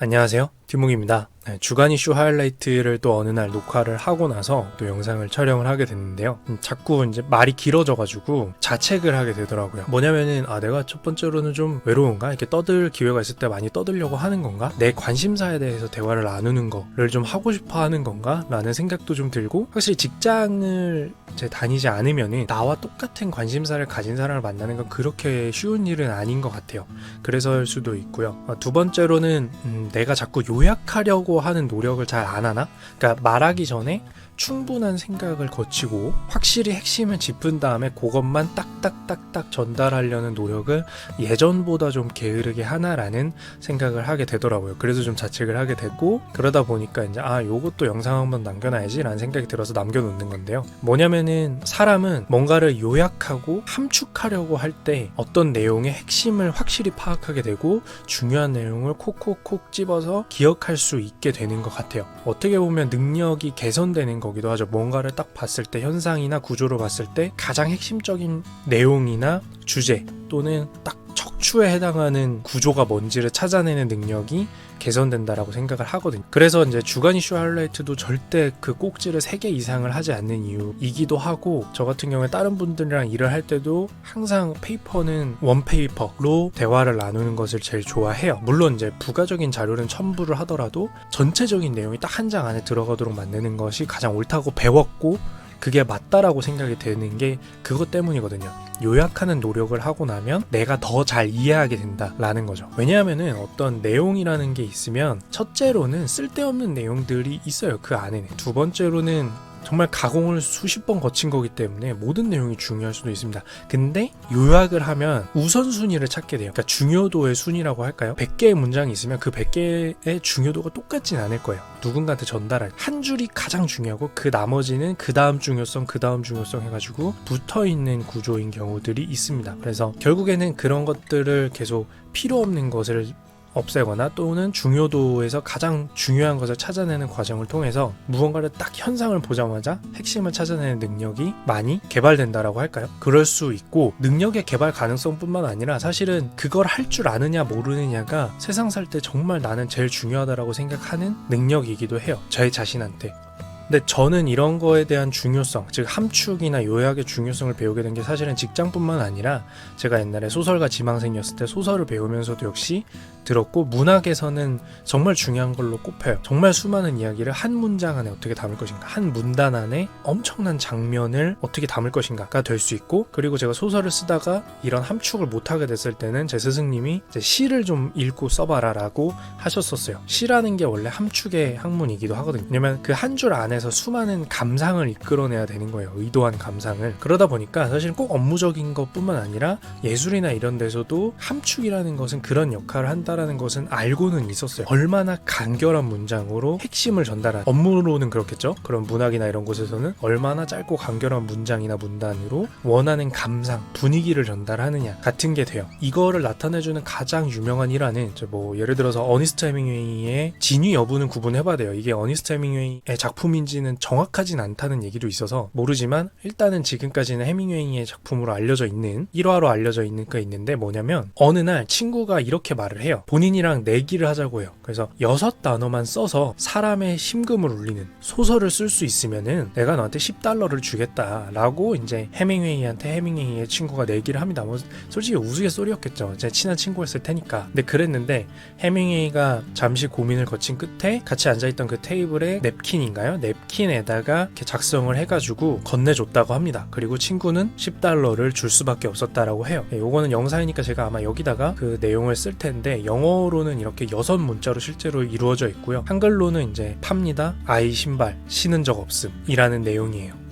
안녕하세요. 뒷목입니다. 네, 주간 이슈 하이라이트를 또 어느 날 녹화를 하고 나서 또 영상을 촬영을 하게 됐는데요. 음, 자꾸 이제 말이 길어져가지고 자책을 하게 되더라고요. 뭐냐면은 아 내가 첫 번째로는 좀 외로운가 이렇게 떠들 기회가 있을 때 많이 떠들려고 하는 건가 내 관심사에 대해서 대화를 나누는 거를 좀 하고 싶어 하는 건가라는 생각도 좀 들고 확실히 직장을 이제 다니지 않으면은 나와 똑같은 관심사를 가진 사람을 만나는 건 그렇게 쉬운 일은 아닌 것 같아요. 그래서일 수도 있고요. 어, 두 번째로는 음, 내가 자꾸 요약하려고 하는 노력을 잘 안 하나? 그러니까 말하기 전에 충분한 생각을 거치고 확실히 핵심을 짚은 다음에 그것만 딱딱딱딱 전달하려는 노력을 예전보다 좀 게으르게 하나라는 생각을 하게 되더라고요. 그래서 좀 자책을 하게 됐고 그러다 보니까 이제 아 요것도 영상 한번 남겨놔야지 라는 생각이 들어서 남겨놓는 건데요. 뭐냐면은 사람은 뭔가를 요약하고 함축하려고 할 때 어떤 내용의 핵심을 확실히 파악하게 되고 중요한 내용을 콕콕콕 집어서 기억할 수 있게 되는 것 같아요. 어떻게 보면 능력이 개선되는 거기도 하죠. 뭔가를 딱 봤을 때 현상이나 구조로 봤을 때 가장 핵심적인 내용이나 주제 또는 딱 척추에 해당하는 구조가 뭔지를 찾아내는 능력이 개선된다라고 생각을 하거든요. 그래서 이제 주간 이슈 하이라이트도 절대 그 꼭지를 3개 이상을 하지 않는 이유이기도 하고 저 같은 경우에 다른 분들이랑 일을 할 때도 항상 페이퍼는 원페이퍼로 대화를 나누는 것을 제일 좋아해요. 물론 이제 부가적인 자료는 첨부를 하더라도 전체적인 내용이 딱 한 장 안에 들어가도록 만드는 것이 가장 옳다고 배웠고 그게 맞다라고 생각이 되는 게 그것 때문이거든요. 요약하는 노력을 하고 나면 내가 더 잘 이해하게 된다라는 거죠. 왜냐하면은 어떤 내용이라는 게 있으면 첫째로는 쓸데없는 내용들이 있어요. 그 안에는. 두 번째로는 정말 가공을 수십 번 거친 거기 때문에 모든 내용이 중요할 수도 있습니다. 근데 요약을 하면 우선순위를 찾게 돼요. 그러니까 중요도의 순위라고 할까요? 100개의 문장이 있으면 그 100개의 중요도가 똑같진 않을 거예요. 누군가한테 전달할 한 줄이 가장 중요하고 그 나머지는 그 다음 중요성, 그 다음 중요성 해가지고 붙어 있는 구조인 경우들이 있습니다. 그래서 결국에는 그런 것들을 계속 필요 없는 것을 없애거나 또는 중요도에서 가장 중요한 것을 찾아내는 과정을 통해서 무언가를 딱 현상을 보자마자 핵심을 찾아내는 능력이 많이 개발된다라고 할까요? 그럴 수 있고 능력의 개발 가능성뿐만 아니라 사실은 그걸 할 줄 아느냐 모르느냐가 세상 살 때 정말 나는 제일 중요하다라고 생각하는 능력이기도 해요. 저의 자신한테. 근데 저는 이런 거에 대한 중요성, 즉 함축이나 요약의 중요성을 배우게 된 게 사실은 직장뿐만 아니라 제가 옛날에 소설가 지망생이었을 때 소설을 배우면서도 역시 들었고 문학에서는 정말 중요한 걸로 꼽혀요. 정말 수많은 이야기를 한 문장 안에 어떻게 담을 것인가, 한 문단 안에 엄청난 장면을 어떻게 담을 것인가가 될 수 있고 그리고 제가 소설을 쓰다가 이런 함축을 못 하게 됐을 때는 제 스승님이 시를 좀 읽고 써봐라라고 하셨었어요. 시라는 게 원래 함축의 학문이기도 하거든요. 왜냐면 그 한 줄 안에 서 수많은 감상을 이끌어내야 되는 거예요. 의도한 감상을. 그러다 보니까 사실 꼭 업무적인 것뿐만 아니라 예술이나 이런 데서도 함축이라는 것은 그런 역할을 한다라는 것은 알고는 있었어요. 얼마나 간결한 문장으로 핵심을 전달한 업무로는 그렇겠죠. 그런 문학이나 이런 곳에서는 얼마나 짧고 간결한 문장이나 문단으로 원하는 감상, 분위기를 전달하느냐 같은 게 돼요. 이거를 나타내주는 가장 유명한 일화는 뭐 예를 들어서 어니스트 해밍웨이의 진위 여부는 구분해봐야 돼요. 이게 어니스트 해밍웨이의 작품인지 는 정확하진 않다는 얘기도 있어서 모르지만 일단은 지금까지는 해밍웨이의 작품으로 알려져 있는 1화로 알려져 있는 게 있는데 뭐냐면 어느 날 친구가 이렇게 말을 해요. 본인이랑 내기를 하자고 해요. 그래서 여섯 단어만 써서 사람의 심금을 울리는 소설을 쓸 수 있으면은 내가 너한테 10달러를 주겠다라고 이제 해밍웨이한테 해밍웨이의 친구가 내기를 합니다. 뭐 솔직히 우스갯소리였겠죠. 제 친한 친구였을 테니까. 근데 그랬는데 해밍웨이가 잠시 고민을 거친 끝에 같이 앉아있던 그 테이블에 냅킨인가요? 냅 킨에다가 이렇게 작성을 해가지고 건네줬다고 합니다. 그리고 친구는 10달러를 줄 수밖에 없었다라고 해요. 네, 요거는 영상이니까 제가 아마 여기다가 그 내용을 쓸 텐데 영어로는 이렇게 여섯 문자로 실제로 이루어져 있고요. 한글로는 이제 팝니다. 아이 신발 신은 적 없음이라는 내용이에요.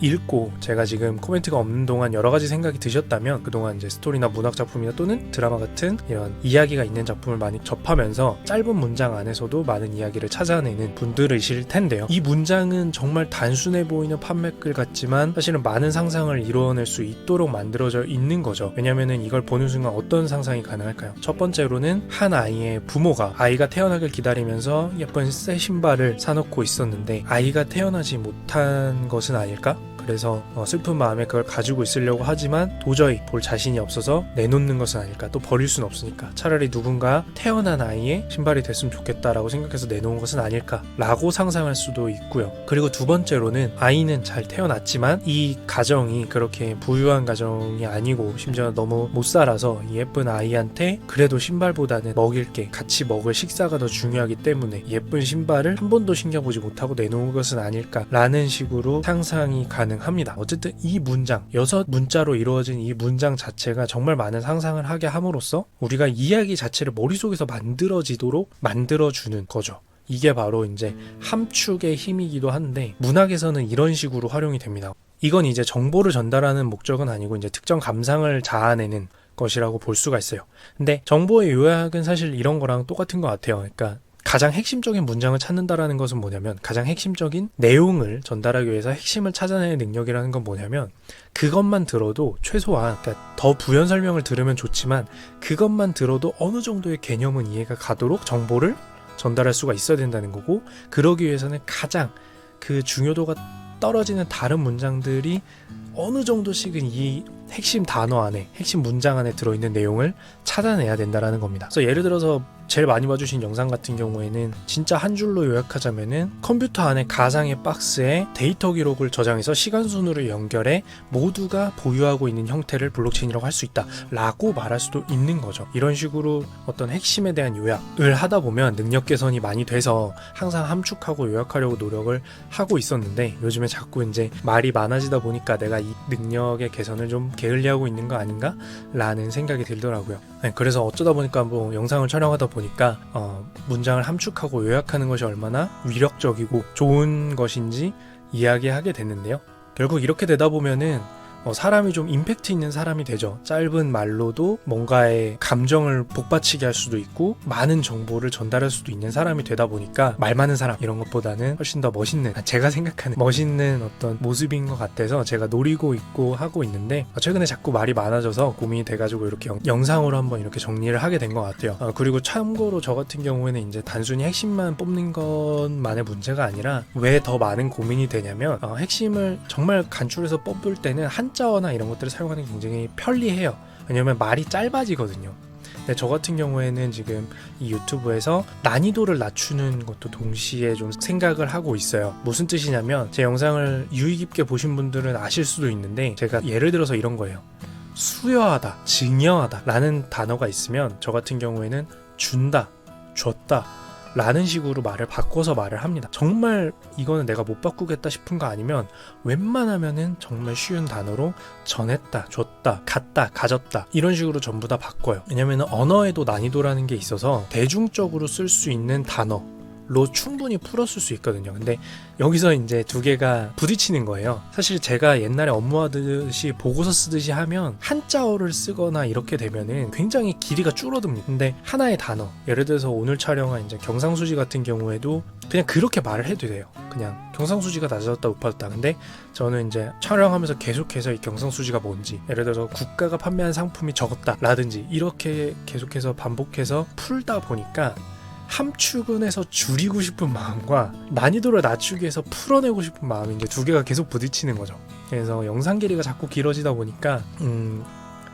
읽고 제가 지금 코멘트가 없는 동안 여러 가지 생각이 드셨다면 그동안 이제 스토리나 문학 작품이나 또는 드라마 같은 이런 이야기가 있는 작품을 많이 접하면서 짧은 문장 안에서도 많은 이야기를 찾아내는 분들이실 텐데요. 이 문장은 정말 단순해 보이는 판매글 같지만 사실은 많은 상상을 이루어낼 수 있도록 만들어져 있는 거죠. 왜냐면은 이걸 보는 순간 어떤 상상이 가능할까요? 첫 번째로는 한 아이의 부모가 아이가 태어나길 기다리면서 예쁜 새 신발을 사놓고 있었는데 아이가 태어나지 못한 것은 아닐까? 그래서 어, 슬픈 마음에 그걸 가지고 있으려고 하지만 도저히 볼 자신이 없어서 내놓는 것은 아닐까. 또 버릴 수는 없으니까. 차라리 누군가 태어난 아이의 신발이 됐으면 좋겠다라고 생각해서 내놓은 것은 아닐까라고 상상할 수도 있고요. 그리고 두 번째로는 아이는 잘 태어났지만 이 가정이 그렇게 부유한 가정이 아니고 심지어 너무 못 살아서 이 예쁜 아이한테 그래도 신발보다는 먹일 게 같이 먹을 식사가 더 중요하기 때문에 예쁜 신발을 한 번도 신경 보지 못하고 내놓은 것은 아닐까라는 식으로 상상이 가능 합니다. 어쨌든 이 문장 여섯 문자로 이루어진 이 문장 자체가 정말 많은 상상을 하게 함으로써 우리가 이야기 자체를 머릿속에서 만들어지도록 만들어주는 거죠. 이게 바로 이제 함축의 힘이기도 한데 문학에서는 이런 식으로 활용이 됩니다. 이건 이제 정보를 전달하는 목적은 아니고 이제 특정 감상을 자아내는 것이라고 볼 수가 있어요. 근데 정보의 요약은 사실 이런 거랑 똑같은 것 같아요. 그러니까 가장 핵심적인 문장을 찾는다라는 것은 뭐냐면 가장 핵심적인 내용을 전달하기 위해서 핵심을 찾아내는 능력이라는 건 뭐냐면 그것만 들어도 최소한 그러니까 더 부연 설명을 들으면 좋지만 그것만 들어도 어느 정도의 개념은 이해가 가도록 정보를 전달할 수가 있어야 된다는 거고 그러기 위해서는 가장 그 중요도가 떨어지는 다른 문장들이 어느 정도씩은 이 핵심 단어 안에 핵심 문장 안에 들어있는 내용을 찾아내야 된다라는 겁니다. 그래서 예를 들어서 제일 많이 봐주신 영상 같은 경우에는 진짜 한 줄로 요약하자면은 컴퓨터 안에 가상의 박스에 데이터 기록을 저장해서 시간 순으로 연결해 모두가 보유하고 있는 형태를 블록체인이라고 할 수 있다라고 말할 수도 있는 거죠. 이런 식으로 어떤 핵심에 대한 요약을 하다 보면 능력 개선이 많이 돼서 항상 함축하고 요약하려고 노력을 하고 있었는데 요즘에 자꾸 이제 말이 많아지다 보니까 내가 이 능력의 개선을 좀 게을리하고 있는 거 아닌가? 라는 생각이 들더라고요. 네, 그래서 어쩌다 보니까 뭐 영상을 촬영하다 보니까 어, 문장을 함축하고 요약하는 것이 얼마나 위력적이고 좋은 것인지 이야기하게 됐는데요. 결국 이렇게 되다 보면은 어, 사람이 좀 임팩트 있는 사람이 되죠. 짧은 말로도 뭔가의 감정을 복받치게 할 수도 있고 많은 정보를 전달할 수도 있는 사람이 되다 보니까 말 많은 사람 이런 것보다는 훨씬 더 멋있는 아, 제가 생각하는 멋있는 어떤 모습인 것 같아서 제가 노리고 있고 하고 있는데 아, 최근에 자꾸 말이 많아져서 고민이 돼가지고 이렇게 영, 상으로 한번 이렇게 정리를 하게 된 것 같아요. 아, 그리고 참고로 저 같은 경우에는 이제 단순히 핵심만 뽑는 것만의 문제가 아니라 왜 더 많은 고민이 되냐면 어, 핵심을 정말 간추려서 뽑을 때는 한 자어나 이런 것들을 사용하는 게 굉장히 편리해요. 왜냐면 말이 짧아지거든요. 근데 저 같은 경우에는 지금 이 유튜브에서 난이도를 낮추는 것도 동시에 좀 생각을 하고 있어요. 무슨 뜻이냐면 제 영상을 유의 깊게 보신 분들은 아실 수도 있는데 제가 예를 들어서 이런 거예요. 수여하다, 증여하다 라는 단어가 있으면 저 같은 경우에는 준다, 줬다 라는 식으로 말을 바꿔서 말을 합니다. 정말 이거는 내가 못 바꾸겠다 싶은 거 아니면 웬만하면은 정말 쉬운 단어로 전했다, 줬다, 갔다, 가졌다 이런 식으로 전부 다 바꿔요. 왜냐면 언어에도 난이도라는 게 있어서 대중적으로 쓸 수 있는 단어 로 충분히 풀었을 수 있거든요. 근데 여기서 이제 두 개가 부딪히는 거예요. 사실 제가 옛날에 업무하듯이 보고서 쓰듯이 하면 한자어를 쓰거나 이렇게 되면은 굉장히 길이가 줄어듭니다. 근데 하나의 단어, 예를 들어서 오늘 촬영한 이제 경상수지 같은 경우에도 그냥 그렇게 말을 해도 돼요. 그냥 경상수지가 낮아졌다 높아졌다. 근데 저는 이제 촬영하면서 계속해서 이 경상수지가 뭔지, 예를 들어서 국가가 판매한 상품이 적었다라든지 이렇게 계속해서 반복해서 풀다 보니까 함축은해서 줄이고 싶은 마음과 난이도를 낮추기 위해서 풀어내고 싶은 마음이 이제 두 개가 계속 부딪히는 거죠. 그래서 영상 길이가 자꾸 길어지다 보니까 음,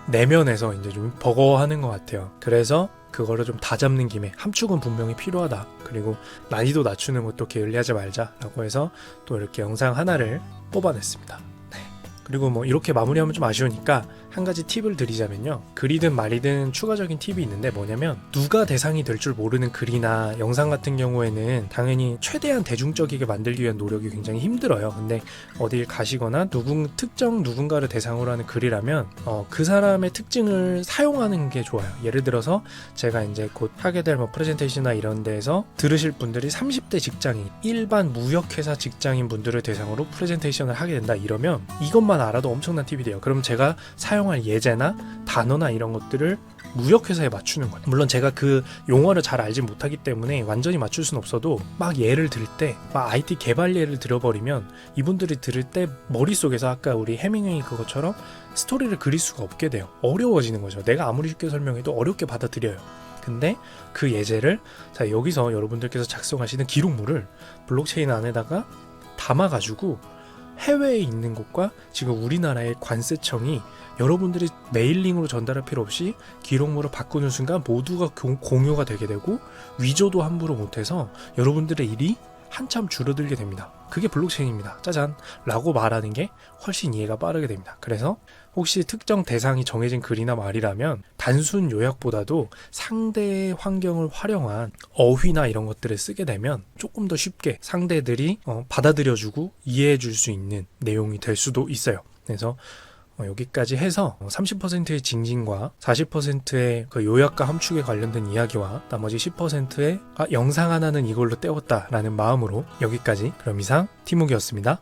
내면에서 이제 좀 버거워하는 것 같아요. 그래서 그거를 좀 다 잡는 김에 함축은 분명히 필요하다. 그리고 난이도 낮추는 것도 게을리하지 말자라고 해서 또 이렇게 영상 하나를 뽑아냈습니다. 네. 그리고 뭐 이렇게 마무리하면 좀 아쉬우니까 한 가지 팁을 드리자면요. 글이든 말이든 추가적인 팁이 있는데 뭐냐면 누가 대상이 될 줄 모르는 글이나 영상 같은 경우에는 당연히 최대한 대중적이게 만들기 위한 노력이 굉장히 힘들어요. 근데 어딜 가시거나 누군 특정 누군가를 대상으로 하는 글이라면 어, 그 사람의 특징을 사용하는 게 좋아요. 예를 들어서 제가 이제 곧 하게 될 뭐 프레젠테이션이나 이런 데에서 들으실 분들이 30대 직장인, 일반 무역회사 직장인 분들을 대상으로 프레젠테이션을 하게 된다 이러면 이것만 알아도 엄청난 팁이 돼요. 그럼 제가 사용 사용할 예제나 단어나 이런 것들을 무역회사에 맞추는 거예요. 물론 제가 그 용어를 잘 알지 못하기 때문에 완전히 맞출 수는 없어도 막 예를 들 때, 막 IT 개발 예를 들어버리면 이분들이 들을 때 머릿속에서 아까 우리 해밍웨이 그것처럼 스토리를 그릴 수가 없게 돼요. 어려워지는 거죠. 내가 아무리 쉽게 설명해도 어렵게 받아들여요. 근데 그 예제를 자 여기서 여러분들께서 작성하시는 기록물을 블록체인 안에다가 담아가지고 해외에 있는 곳과 지금 우리나라의 관세청이 여러분들이 메일링으로 전달할 필요 없이 기록물을 바꾸는 순간 모두가 공- 공유가 되게 되고 위조도 함부로 못해서 여러분들의 일이 한참 줄어들게 됩니다. 그게 블록체인입니다. 짜잔. 라고 말하는 게 훨씬 이해가 빠르게 됩니다. 그래서 혹시 특정 대상이 정해진 글이나 말이라면 단순 요약보다도 상대의 환경을 활용한 어휘나 이런 것들을 쓰게 되면 조금 더 쉽게 상대들이 어, 받아들여주고 이해해줄 수 있는 내용이 될 수도 있어요. 그래서 어, 여기까지 해서 30%의 징징과 40%의 그 요약과 함축에 관련된 이야기와 나머지 10%의 아, 영상 하나는 이걸로 때웠다라는 마음으로 여기까지 그럼 이상 티묵이었습니다.